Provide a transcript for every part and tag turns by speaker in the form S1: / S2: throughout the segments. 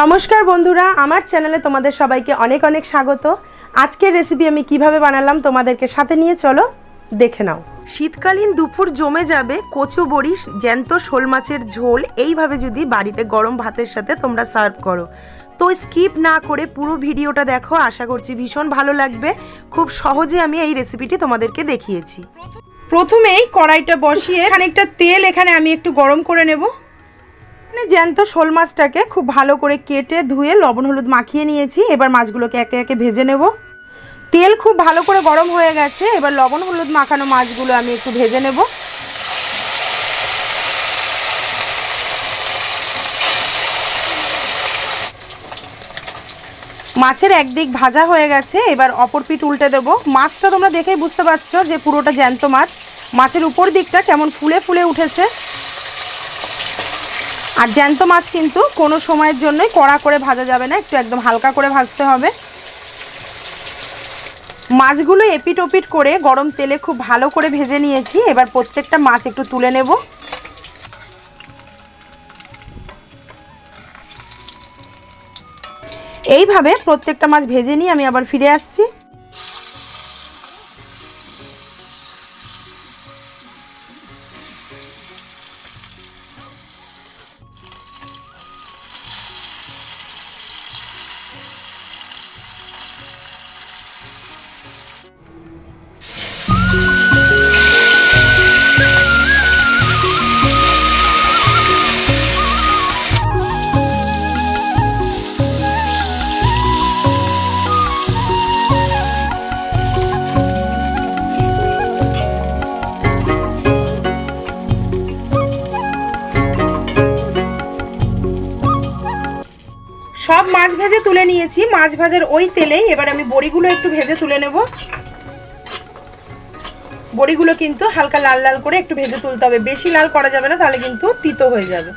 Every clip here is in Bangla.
S1: নমস্কার বন্ধুরা আমার চ্যানেলে তোমাদের সবাইকে অনেক অনেক স্বাগত। আজকের রেসিপি আমি কীভাবে বানালাম তোমাদেরকে সাথে নিয়ে চলো দেখে নাও। শীতকালীন দুপুর জমে যাবে কচু বড়ি জ্যান্ত শোল মাছের ঝোল এইভাবে যদি বাড়িতে গরম ভাতের সাথে তোমরা সার্ভ করো। তো স্কিপ না করে পুরো ভিডিওটা দেখো আশা করছি ভীষণ ভালো লাগবে। খুব সহজে আমি এই রেসিপিটি তোমাদেরকে দেখিয়েছি। প্রথমেই কড়াইটা বসিয়ে খানিকটা তেল এখানে আমি একটু গরম করে নেব। এখানে জ্যান্ত শোল মাছটাকে খুব ভালো করে কেটে ধুয়ে লবণ, হলুদ মাখিয়ে নিয়েছি। এবার মাছগুলোকে একে একে ভেজে নেব। তেল খুব ভালো করে গরম হয়ে গেছে। এবার লবণ, হলুদ মাখানো মাছগুলো আমি একটু ভেজে নেব। মাছের একদিক ভাজা হয়ে গেছে। এবার অপর পিঠ উল্টে দেবো। মাছটা তোমরা দেখেই বুঝতে পারছ যে পুরোটা জ্যান্ত মাছ। মাছের উপর দিকটা কেমন ফুলে ফুলে উঠেছে। আর জ্যান্ত মাছ কিন্তু কোনো সময়ের জন্যই কড়া করে ভাজা যাবে না, একটু একদম হালকা করে ভাজতে হবে। মাছগুলো এপিট ওপিট করে গরম তেলে খুব ভালো করে ভেজে নিয়েছি, এবার প্রত্যেকটা মাছ একটু তুলে নেব। এইভাবে প্রত্যেকটা মাছ ভেজে নিয়ে আমি আবার ফিরে আসছি। সব মাছ ভেজে তুলে নিয়েছি। মাছ ভাজার ওই তেলেই এবার আমি বড়িগুলো একটু ভেজে তুলে নেব। বড়িগুলো কিন্তু হালকা লাল লাল করে একটু ভেজে তুলতে হবে। বেশি লাল করা যাবে না, তাহলে কিন্তু তিতো হয়ে যাবে।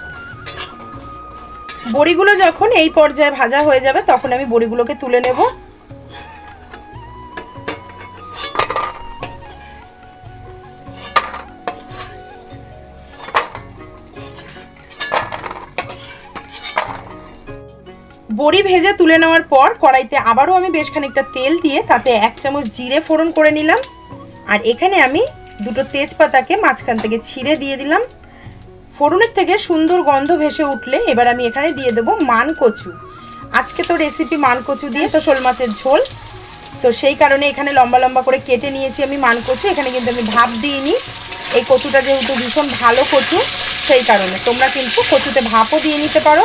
S1: বড়িগুলো যখন এই পর্যায়ে ভাজা হয়ে যাবে, তখন আমি বড়িগুলোকে তুলে নেব। বড়ি ভেজে তুলে নেওয়ার পর কড়াইতে আবারও আমি বেশ খানিকটা তেল দিয়ে তাতে এক চামচ জিরে ফোড়ন করে নিলাম। আর এখানে আমি দুটো তেজপাতাকে মাঝখান থেকে ছিঁড়ে দিয়ে দিলাম। ফোড়নের থেকে সুন্দর গন্ধ ভেসে উঠলে এবার আমি এখানে দিয়ে দেবো মান কচু আজকে তো রেসিপি মান কচু দিয়ে তো শোল মাছের ঝোল। তো সেই কারণে এখানে লম্বা লম্বা করে কেটে নিয়েছি আমি মান কচু এখানে কিন্তু আমি ভাপ দিইনি। এই কচুটা যেহেতু ভীষণ ভালো কচু, সেই কারণে। তোমরা কিন্তু কচুতে ভাপও দিয়ে নিতে পারো।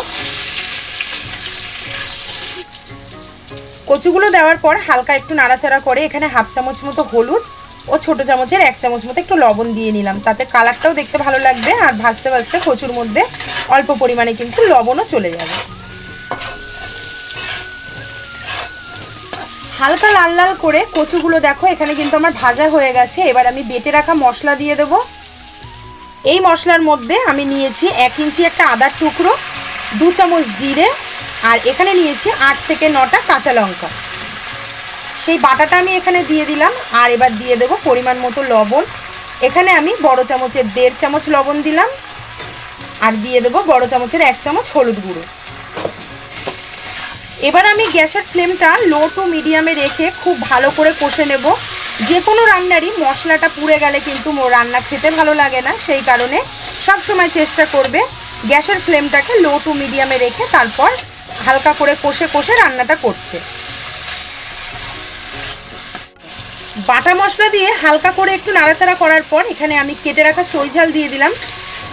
S1: কচুগুলো দেওয়ার পর হালকা একটু নাড়াচাড়া করে এখানে হাফ চামচ মতো হলুদ ও ছোট চামচের এক চামচ মতো একটু লবণ দিয়ে নিলাম। তাতে কালারটাও দেখতে ভালো লাগবে আর ভাজতে ভাজতে কচুর মধ্যে অল্প পরিমাণে কিন্তু লবণও চলে যাবে। হালকা লাল লাল করে কচুগুলো দেখো, এখানে কিন্তু আমার ভাজা হয়ে গেছে। এবার আমি বেটে রাখা মশলা দিয়ে দেব। এই মশলার মধ্যে আমি নিয়েছি এক ইঞ্চি একটা আদার টুকরো, দু চামচ জিরে আর এখানে নিয়েছি আট থেকে নটা কাঁচা লঙ্কা। সেই বাটাটা আমি এখানে দিয়ে দিলাম, আর এবার দিয়ে দেবো পরিমাণ মতো লবণ। এখানে আমি বড় চামচের দেড় চামচ লবণ দিলাম, আর দিয়ে দেবো বড় চামচের এক চামচ হলুদ গুঁড়ো। এবার আমি গ্যাসের ফ্লেমটা লো টু মিডিয়ামে রেখে খুব ভালো করে কষে নেব। যে কোনো রান্নারই মশলাটা পুড়ে গেলে কিন্তু রান্না খেতে ভালো লাগে না, সেই কারণে সব সময় চেষ্টা করবে গ্যাসের ফ্লেমটাকে লো টু মিডিয়ামে রেখে তারপর হালকা করে কষে কষে রান্নাটা করতে বাটা মশলা দিয়ে হালকা করে একটু নাড়াচাড়া করার পর এখানে আমি কেটে রাখা চই ঝাল দিয়ে দিলাম।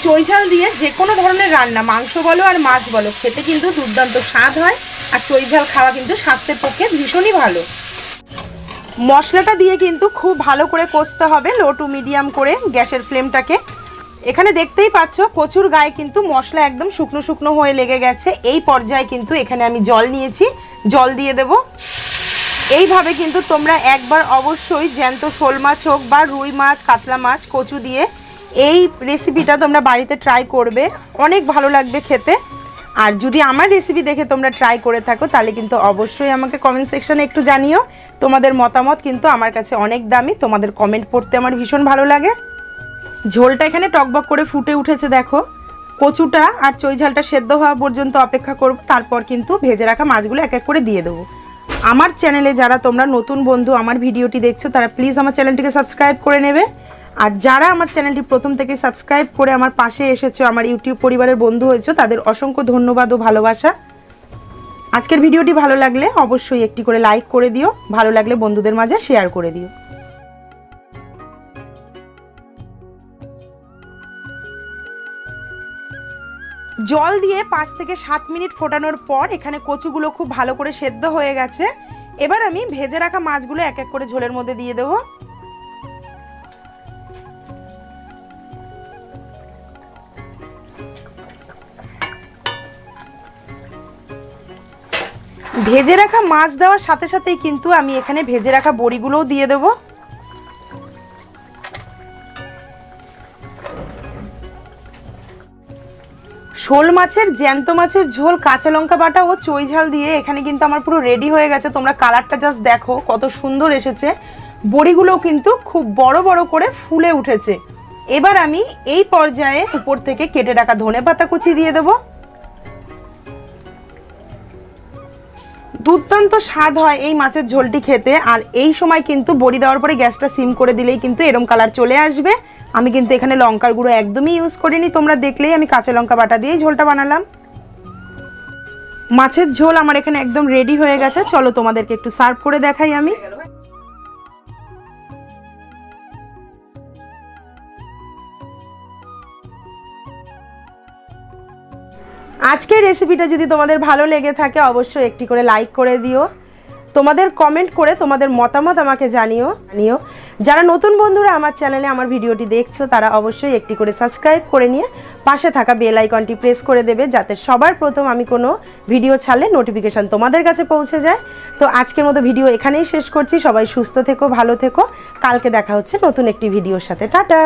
S1: চই ঝাল দিয়ে যে কোনো ধরনের রান্না, মাংস বলো আর মাছ বলো, খেতে কিন্তু দুর্দান্ত স্বাদ হয় আর চই ঝাল খাওয়া কিন্তু স্বাস্থ্যের পক্ষে ভীষণই ভালো। মশলাটা দিয়ে কিন্তু খুব ভালো করে কষতে হবে, লো টু মিডিয়াম করে গ্যাসের ফ্লেমটাকে। এখানে দেখতেই পাচ্ছ, কচুর গায়ে কিন্তু মশলা একদম শুকনো শুকনো হয়ে লেগে গেছে। এই পর্যায়ে কিন্তু এখানে আমি জল নিয়েছি। জল দিয়ে দেব। এইভাবে কিন্তু তোমরা একবার অবশ্যই জ্যান্ত শোল মাছ হোক বা রুই মাছ, কাতলা মাছ, কচু দিয়ে এই রেসিপিটা তোমরা বাড়িতে ট্রাই করবে। অনেক ভালো লাগবে খেতে। আর যদি আমার রেসিপি দেখে তোমরা ট্রাই করে থাকো, তাহলে কিন্তু অবশ্যই আমাকে কমেন্ট সেকশানে একটু জানিও। তোমাদের মতামত কিন্তু আমার কাছে অনেক দামি। তোমাদের কমেন্ট পড়তে আমার ভীষণ ভালো লাগে। ঝোলটা এখানে টকবক করে ফুটে উঠেছে, দেখো। কচুটা আর চই ঝালটা সেদ্ধ হওয়া পর্যন্ত অপেক্ষা করব, তারপর কিন্তু ভেজে রাখা মাছগুলো এক এক করে দিয়ে দেবো। আমার চ্যানেলে যারা তোমরা নতুন বন্ধু, আমার ভিডিওটি দেখছ, তারা প্লিজ আমার চ্যানেলটিকে সাবস্ক্রাইব করে নেবে। আর যারা আমার চ্যানেলটি প্রথম থেকে সাবস্ক্রাইব করে আমার পাশে এসেছ, আমার ইউটিউব পরিবারের বন্ধু হয়েছো, তাদের অসংখ্য ধন্যবাদ ও ভালোবাসা। আজকের ভিডিওটি ভালো লাগলে অবশ্যই একটি করে লাইক করে দিও, ভালো লাগলে বন্ধুদের মাঝে শেয়ার করে দিও। জল দিয়ে পাঁচ থেকে সাত মিনিট ফোটানোর পর এখানে কচুগুলো খুব ভালো করে সেদ্ধ হয়ে গেছে। এবার আমি ভেজে রাখা মাছগুলো এক এক করে ঝোলের মধ্যে দিয়ে দেবো। ভেজে রাখা মাছ দেওয়ার সাথে সাথেই কিন্তু আমি এখানে ভেজে রাখা বড়িগুলোও দিয়ে দেবো। শোল মাছের, জ্যান্ত মাছের ঝোল, কাঁচা লঙ্কা বাটা ও চই ঝাল দিয়ে এখানে কিন্তু আমার পুরো রেডি হয়ে গেছে। তোমরা কালারটা জাস্ট দেখো, কত সুন্দর এসেছে। বড়িগুলোও কিন্তু খুব বড় বড় করে ফুলে উঠেছে। এবার আমি এই পর্যায়ে উপর থেকে কেটে রাখা ধনে পাতা কুচি দিয়ে দেবো। দুর্দান্ত স্বাদ হয় এই মাছের ঝোলটি খেতে, আর এই সময় কিন্তু বড়ি দেওয়ার পরে গ্যাসটা সিম করে দিলেই কিন্তু এরম কালার চলে আসবে। আমি কিন্তু এখানে লঙ্কার গুঁড়ো একদমই ইউজ করিনি, তোমরা দেখলেই আমি কাঁচা লঙ্কা বাটা দিয়েই ঝোলটা বানালাম। মাছের ঝোল আমার এখানে একদম রেডি হয়ে গেছে, চলো তোমাদেরকে একটু সার্ভ করে দেখাই আমি। আজকের রেসিপিটা যদি তোমাদের ভালো লেগে থাকে, অবশ্যই একটি করে লাইক করে দিও। তোমাদের কমেন্ট করে তোমাদের মতামত আমাকে জানিও নিও যারা নতুন বন্ধুরা আমার চ্যানেলে আমার ভিডিওটি দেখছ, তারা অবশ্যই একটি করে সাবস্ক্রাইব করে নিয়ে পাশে থাকা বেল আইকনটি প্রেস করে দেবে, যাতে সবার প্রথম আমি কোনো ভিডিও ছাড়লে নোটিফিকেশান তোমাদের কাছে পৌঁছে যায়। তো আজকের মতো ভিডিও এখানেই শেষ করছি। সবাই সুস্থ থেকো, ভালো থেকো। কালকে দেখা হচ্ছে নতুন একটি ভিডিওর সাথে। টাটা!